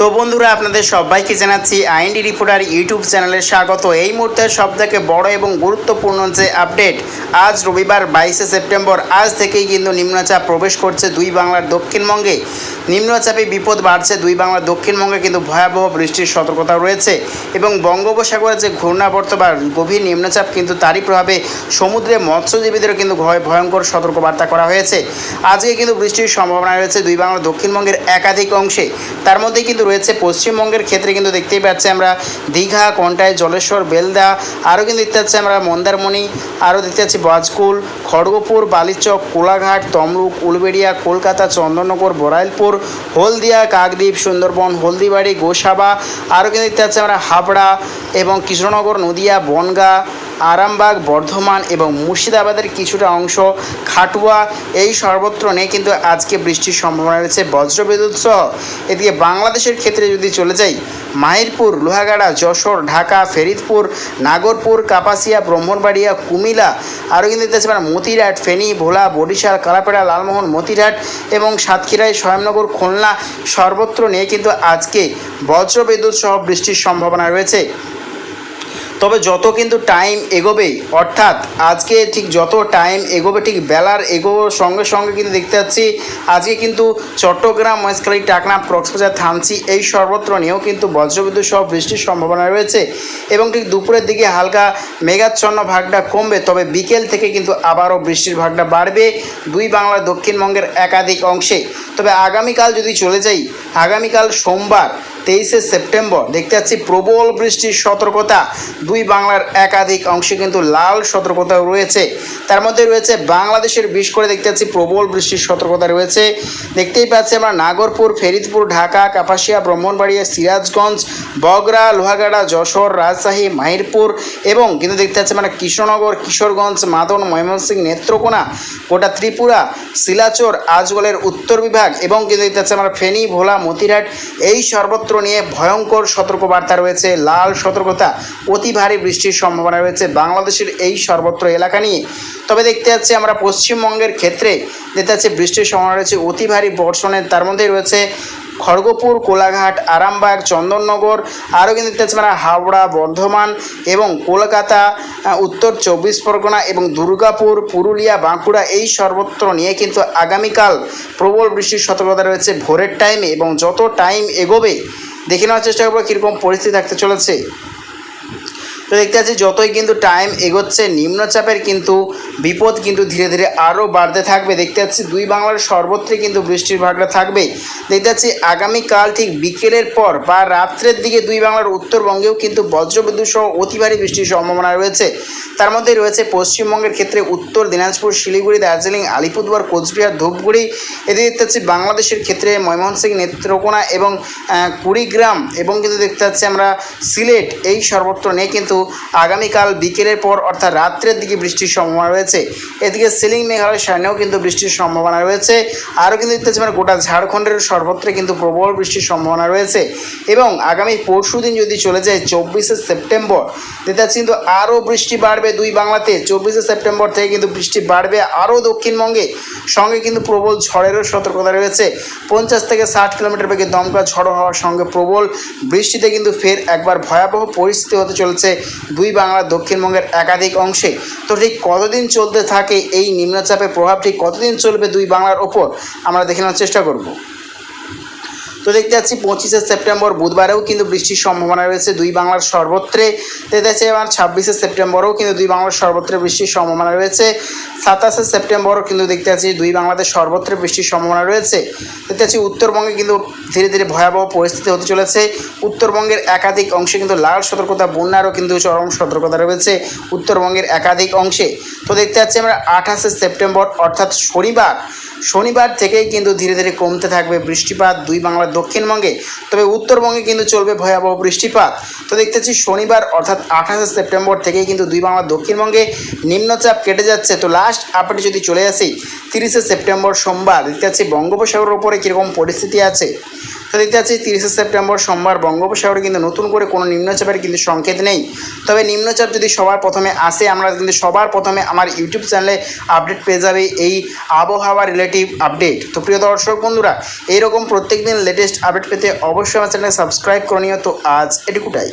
তো বন্ধুরা, আপনাদের সবাইকে জানাচ্ছি আইএনডি রিপোর্টার ইউটিউব চ্যানেলে স্বাগত। এই মুহূর্তের সবথেকে বড় এবং গুরুত্বপূর্ণ যে আপডেট, আজ রবিবার বাইশে সেপ্টেম্বর, আজ থেকেই কিন্তু নিম্নচাপ প্রবেশ করছে দুই বাংলার দক্ষিণবঙ্গে। নিম্নচাপে বিপদ বাড়ছে দুই বাংলার দক্ষিণবঙ্গে, কিন্তু ভয়াবহ বৃষ্টির সতর্কতা রয়েছে। এবং বঙ্গোপসাগরে যে ঘূর্ণাবর্ত বা গভীর নিম্নচাপ, কিন্তু তারই প্রভাবে সমুদ্রে মৎস্যজীবীদেরও কিন্তু ভয়, ভয়ঙ্কর সতর্কবার্তা করা হয়েছে। আজকে কিন্তু বৃষ্টির সম্ভাবনা রয়েছে দুই বাংলার দক্ষিণবঙ্গের একাধিক অংশে। তার মধ্যে কিন্তু রয়েছে পশ্চিমবঙ্গের ক্ষেত্রে কিন্তু দেখতেই পাচ্ছি আমরা দীঘা কন্টাই জলেশ্বর, বেলদা, আরও কিন্তু দেখতে পাচ্ছি আমরা মন্দারমণি, আরও দেখতে পাচ্ছি বাজকুল, খড়গপুর, বালিচক, কোলাঘাট, তমলুক, উলবেড়িয়া, কলকাতা, চন্দননগর বরাইলপুর হলদিয়া, কাকদ্বীপ, সুন্দরবন, হলদিবাড়ি, গোসাবা, আরও কিন্তু দেখতে পাচ্ছি আমরা হাবড়া এবং কৃষ্ণনগর, নদিয়া, বনগা আরামবাগ, বর্ধমান এবং মুর্শিদাবাদের কিছুটা অংশ খাটুয়া। এই সর্বত্র নিয়ে কিন্তু আজকে বৃষ্টির সম্ভাবনা রয়েছে। বজ্রবিদ্যুৎ সহ এদিকে বাংলাদেশের ক্ষেত্রে যদি চলে যাই, মাহিরপুর, লোহাগাড়া, যশোর, ঢাকা, ফেরিদপুর, নাগরপুর, কাপাসিয়া, ব্রাহ্মণবাড়িয়া কুমিলা আরও কিন্তু দেখতে আমরা মতিরাট ফেনী, ভোলা, বরিশাল, কালাপেড়া, লালমোহন মতিরাট এবং সাতক্ষীরায় স্বয়ংনগর, খুলনা সর্বত্র নিয়ে কিন্তু আজকে বজ্রবিদ্যুৎ সহ বৃষ্টির সম্ভাবনা রয়েছে। তবে যত কিন্তু টাইম এগোবে অর্থাৎ আজকে ঠিক যত টাইম এগোবে, ঠিক বেলার এগোর সঙ্গে সঙ্গে কিন্তু দেখতে পাচ্ছি, আজকে কিন্তু চট্টগ্রাম, মহেশখালী, টাকনা, কক্সবাজার, থানচি এই সর্বত্র নিয়েও কিন্তু বজ্রবিদ্যুৎ সহ বৃষ্টির সম্ভাবনা রয়েছে এবং ঠিক দুপুরের দিকে হালকা মেঘাচ্ছন্ন ভাগটা কমবে, তবে বিকেল থেকে কিন্তু আবারও বৃষ্টির ভাগটা বাড়বে দুই বাংলার দক্ষিণবঙ্গের একাধিক অংশে। তবে আগামীকাল যদি চলে যাই, আগামীকাল সোমবার তেইশে সেপ্টেম্বর। দেখতে পাচ্ছি প্রবল বৃষ্টির সতর্কতা। দুই বাংলার একাধিক অংশে কিন্তু লাল সতর্কতা রয়েছে। তার মধ্যে রয়েছে বাংলাদেশের বিশ করে দেখতে পাচ্ছি প্রবল বৃষ্টির সতর্কতা রয়েছে। দেখতেই পাচ্ছি আমরা নাগরপুর, ফেরিদপুর, ঢাকা, কাপাসিয়া, ব্রাহ্মণবাড়িয়া, সিরাজগঞ্জ, বগরা, লোহাগাড়া, যশোর, রাজশাহী, মাহিরপুর এবং কিন্তু দেখতে পাচ্ছি আমরা কৃষ্ণনগর, কিশোরগঞ্জ, মাদন, ময়মনসিংহ, নেত্রকোনা, গোটা ত্রিপুরা, শিলাচর, আজগলের উত্তর বিভাগ এবং কিন্তু দেখতে পাচ্ছি আমরা ফেনী, ভোলা, মতিরহাট। এই সর্বত্র নিয়ে ভয়ঙ্কর সতর্কবার্তা রয়েছে। লাল সতর্কতা, অতি ভারী বৃষ্টির সম্ভাবনা রয়েছে বাংলাদেশের এই সর্বত্র এলাকা নিয়ে। তবে দেখতে যাচ্ছি আমরা পশ্চিমবঙ্গের ক্ষেত্রে, দেখতে যাচ্ছি বৃষ্টির সম্ভাবনা রয়েছে অতি ভারী বর্ষণের, তার মধ্যেই রয়েছে খড়গপুর, কোলাঘাট, আরামবাগ, চন্দননগর আরও কিন্তু দেখতে হাওড়া, বর্ধমান এবং কলকাতা উত্তর চব্বিশ পরগনা এবং দুর্গাপুর, পুরুলিয়া, বাঁকুড়া এই সর্বত্র নিয়ে কিন্তু আগামীকাল প্রবল বৃষ্টির সতর্কতা রয়েছে ভোরের টাইমে এবং যত টাইম এগোবে, দেখে নেওয়ার চেষ্টা করব কীরকম পরিস্থিতি থাকতে চলেছে। তো দেখতে পাচ্ছি, যতই কিন্তু টাইম এগোচ্ছে, নিম্নচাপের কিন্তু বিপদ কিন্তু ধীরে ধীরে আরও বাড়তে থাকবে। দেখতে পাচ্ছি, দুই বাংলার সর্বত্রই কিন্তু বৃষ্টির ভাগটা থাকবে দেখতে পাচ্ছি, আগামীকাল ঠিক বিকেলের পর বা রাত্রের দিকে দুই বাংলার উত্তরবঙ্গেও কিন্তু বজ্রবিদ্যুৎ সহ অতি ভারী বৃষ্টির সম্ভাবনা রয়েছে। তার মধ্যে রয়েছে পশ্চিমবঙ্গের ক্ষেত্রে উত্তর দিনাজপুর, শিলিগুড়ি, দার্জিলিং, আলিপুরদুয়ার, কোচবিহার, ধূপগুড়ি। এদিকে দেখতে পাচ্ছি, বাংলাদেশের ক্ষেত্রে ময়মনসিংহ, নেত্রকোনা এবং কুড়িগ্রাম এবং কিন্তু দেখতে পাচ্ছি আমরা সিলেট এই সর্বত্র নিয়ে কিন্তু আগামীকাল বিকেলের পর অর্থাৎ রাত্রের দিকে বৃষ্টির সম্ভাবনা রয়েছে। এদিকে সিলিং মেঘালয় সামনেও কিন্তু বৃষ্টির সম্ভাবনা রয়েছে। আরও কিন্তু দেখতে পাচ্ছি আমরা গোটা ঝাড়খণ্ডের সর্বত্রে কিন্তু প্রবল বৃষ্টির সম্ভাবনা রয়েছে। এবং আগামী পরশু দিন যদি চলে যায়, চব্বিশে সেপ্টেম্বর, দেখতে পাচ্ছি কিন্তু আরও বৃষ্টি বাড়বে দুই বাংলাতে। চব্বিশে সেপ্টেম্বর থেকে কিন্তু বৃষ্টি বাড়বে আরও দক্ষিণবঙ্গে। সঙ্গে কিন্তু প্রবল ঝড়েরও সতর্কতা রয়েছে। পঞ্চাশ থেকে ষাট কিলোমিটার বেগে দমকা ঝড় হওয়ার সঙ্গে প্রবল বৃষ্টিতে কিন্তু ফের একবার ভয়াবহ পরিস্থিতি হতে চলেছে। দুই বাংলার দক্ষিণবঙ্গের একাধিক অংশে। তো ঠিক কতদিন চলতে থাকে এই নিম্নচাপের প্রভাব ঠিক কতদিন চলবে দুই বাংলার ওপর? আমরা দেখে নেওয়ার চেষ্টা করব। তো দেখতে পাচ্ছি পঁচিশে সেপ্টেম্বর বুধবারেও কিন্তু বৃষ্টির সম্ভাবনা রয়েছে, দুই বাংলার সর্বত্রে। দেখতে পাচ্ছি এবার ছাব্বিশে সেপ্টেম্বরেও কিন্তু দুই বাংলার সর্বত্রে বৃষ্টির সম্ভাবনা রয়েছে। সাতাশে সেপ্টেম্বরও কিন্তু দেখতে পাচ্ছি দুই বাংলাদেশ সর্বত্রে বৃষ্টির সম্ভাবনা রয়েছে। দেখতে পাচ্ছি উত্তরবঙ্গে কিন্তু ধীরে ধীরে ভয়াবহ পরিস্থিতি হতে চলেছে। উত্তরবঙ্গের একাধিক অংশে কিন্তু লাল সতর্কতা, বন্যারও কিন্তু চরম সতর্কতা রয়েছে উত্তরবঙ্গের একাধিক অংশে। তো দেখতে পাচ্ছি আমরা আঠাশে সেপ্টেম্বর, অর্থাৎ শনিবার। শনিবার থেকেই কিন্তু ধীরে ধীরে কমতে থাকবে বৃষ্টিপাত দুই বাংলার দক্ষিণবঙ্গে। তবে উত্তরবঙ্গে কিন্তু চলবে ভয়াবহ বৃষ্টিপাত। তো দেখতেছি শনিবার, অর্থাৎ আঠাশে সেপ্টেম্বর থেকেই কিন্তু দুই বাংলার দক্ষিণবঙ্গে নিম্নচাপ কেটে যাচ্ছে। তো লাস্ট আপডেট যদি চলে আসি, তিরিশে সেপ্টেম্বর সোমবার, দেখতে পাচ্ছি বঙ্গোপসাগরের ওপরে কীরকম পরিস্থিতি আছে। দেখতে পাচ্ছি তিরিশে সেপ্টেম্বর সোমবার বঙ্গোপসাগরে কিন্তু নতুন করে কোনো নিম্নচাপের কিন্তু সংকেত নেই। তবে নিম্নচাপ যদি সবার প্রথমে আসে, আমরা কিন্তু সবার প্রথমে আমার ইউটিউব চ্যানেলে আপডেট পেয়ে যাবে এই আবহাওয়া রিলেটিভ আপডেট তো প্রিয় দর্শক বন্ধুরা, এইরকম প্রত্যেক দিন লেটেস্ট আপডেট পেতে অবশ্যই আমার চ্যানেলে সাবস্ক্রাইব করে নিও। তো আজ এটুকুটাই।